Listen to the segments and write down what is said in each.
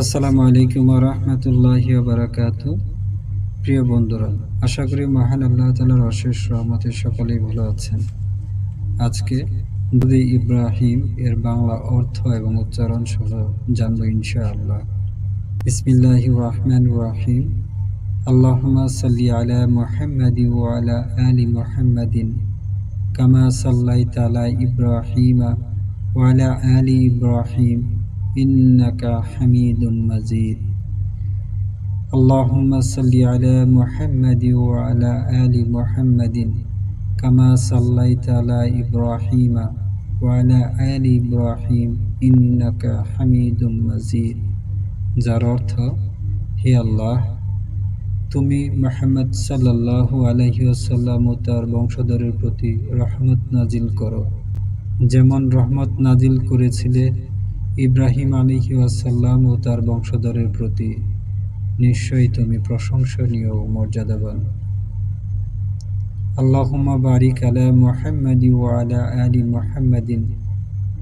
আসসালামু আলাইকুম রহমতুল্লাহ বারাকাত। প্রিয় বন্ধুরা, আশা করি মহান আল্লাহ তালার অশেষ রহমতে সকলেই ভালো আছেন। আজকে দুদি ইব্রাহিম এর বাংলা অর্থ এবং উচ্চারণ সহ জানব ইনশাআল্লাহ। বিসমিল্লাহ রহমান রাহিম। আল্লাহুম্মা সাল্লি আলা মুহাম্মাদি আলা আলি মুহাম্মাদিন কামা সাল্লাইতা আলা ইব্রাহিমা ওয়া আলা আলি ইব্রাহিম। إنك حميد مجيد اللهم صل على محمد وعلى آل محمد كما صليت على إبراهيم وعلى آل إبراهيم إنك حميد مجيد যার অর্থ হে আল্লাহ তুমি মোহাম্মদ সাল্লাল্লাহু আলাইহি ওয়াসাল্লাম ও তার বংশধরের প্রতি রহমত নাজিল করো যেমন রহমত নাজিল করেছিলে ইব্রাহিম আলিহি ওয়াসাল্লাম ও তার বংশধরের প্রতি নিশ্চয়ই তুমি প্রশংসনীয় ও মর্যাদাবান আল্লাহুম্মা বারিক আলা মুহাম্মাদি ওয়া আলা আলি মুহাম্মাদিন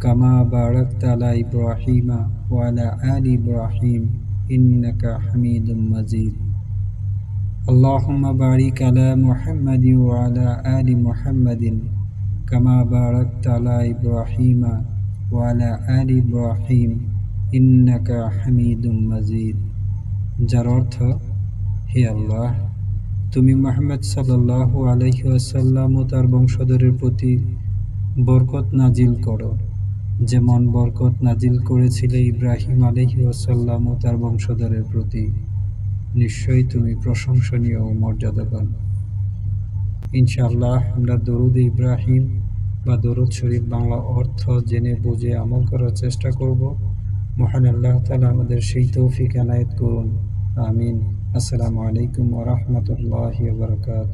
কামা বারাকতা আলা ইব্রাহিমা ওয়া আলা আলি ইব্রাহিম ইন্নাকা হামিদুম মাজিদ اللهم بارك على محمد وعلى آل محمد كما باركت على إبراهيم ওয়ালা ইব্রাহিম ইন্নাকা হামিদুম মাজিদ যার অর্থ, হে আল্লাহ, তুমি মোহাম্মদ সাল্লাল্লাহু আলাইহি ওয়াসাল্লাম ও তার বংশধরের প্রতি বরকত নাজিল করো। যেমন বরকত নাজিল করেছিলে ইব্রাহিম আলহি ওয়াসাল্লাম ও তার বংশধরের প্রতি। নিশ্চয়ই তুমি প্রশংসনীয় ও মর্যাদাবান। ইনশাআল্লাহ, আমরা দরুদ ইব্রাহিম বা দরুদ শরীফ বাংলা অর্থ জেনে বুঝে আমল করার চেষ্টা করব। মহান আল্লাহ তালা আমাদের সেই তৌফিক এনায়েত করুন। আমিন। আসসালামু আলাইকুম ওরহমতুল্লাহ বারকাত